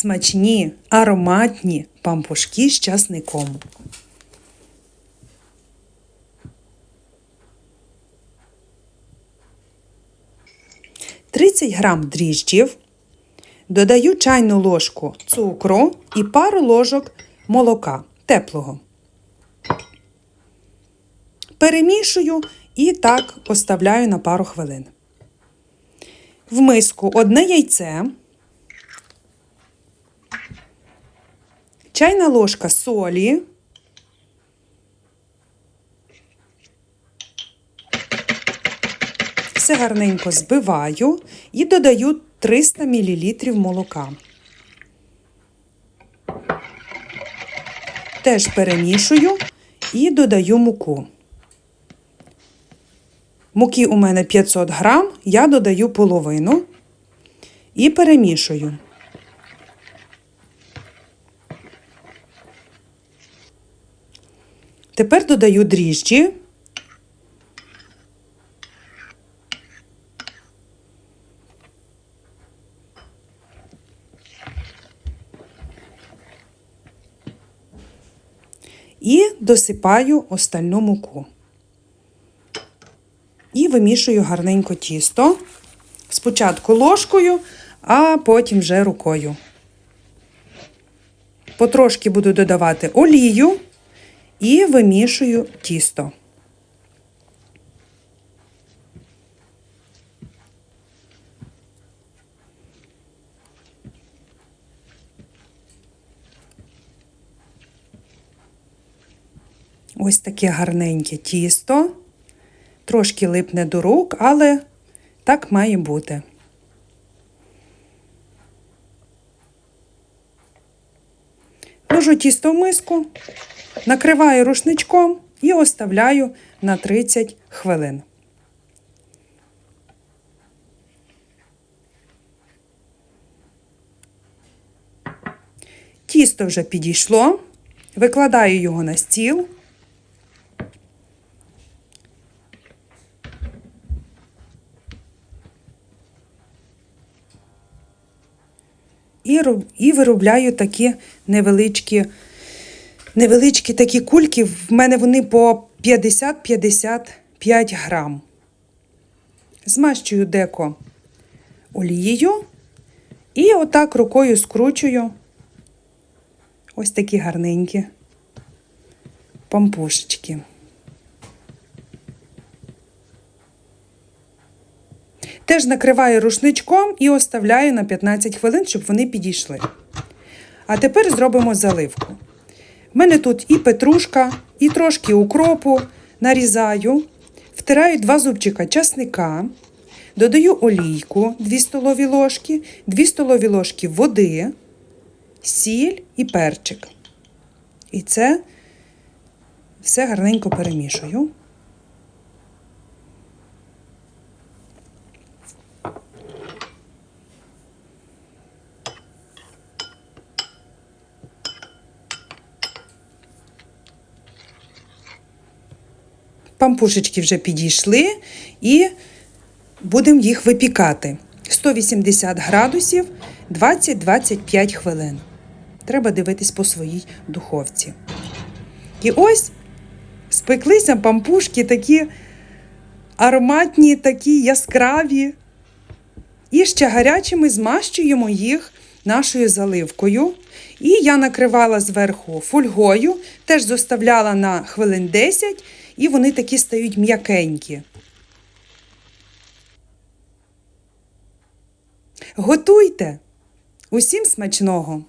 смачні, ароматні пампушки з часником. Тридцять грам дріжджів. Додаю чайну ложку цукру і пару ложок молока теплого. Перемішую і так поставляю на пару хвилин. В миску одне яйце, чайна ложка солі, все гарненько збиваю і додаю 300 мл молока. Теж перемішую і додаю муку. Муки у мене 500 грам, я додаю половину і перемішую. Тепер додаю дріжджі. І досипаю остальну муку. І вимішую гарненько тісто. Спочатку ложкою, а потім вже рукою. Потрошки буду додавати олію і вимішую тісто. Ось таке гарненьке тісто. Трошки липне до рук, але так має бути. Ложу тісто в миску, накриваю рушничком і оставляю на 30 хвилин. Тісто вже підійшло, викладаю його на стіл. І, роб- і виробляю такі невеличкі, невеличкі такі кульки. В мене вони по 50-55 грам. Змащую деко олією і отак рукою скручую ось такі гарненькі пампушечки. Теж накриваю рушничком і оставляю на 15 хвилин, щоб вони підійшли. А тепер зробимо заливку. У мене тут і петрушка, і трошки укропу нарізаю, втираю два зубчика часника, додаю олійку 2 столові ложки, 2 столові ложки води, сіль і перчик. І це все гарненько перемішую. Пампушечки вже підійшли і будемо їх випікати. 180 градусів 20-25 хвилин. Треба дивитись по своїй духовці. І ось спеклися пампушки такі ароматні, такі яскраві. І ще гарячими змащуємо їх нашою заливкою. І я накривала зверху фольгою, теж зоставляла на хвилин 10, і вони такі стають м'якенькі. Готуйте! Усім смачного!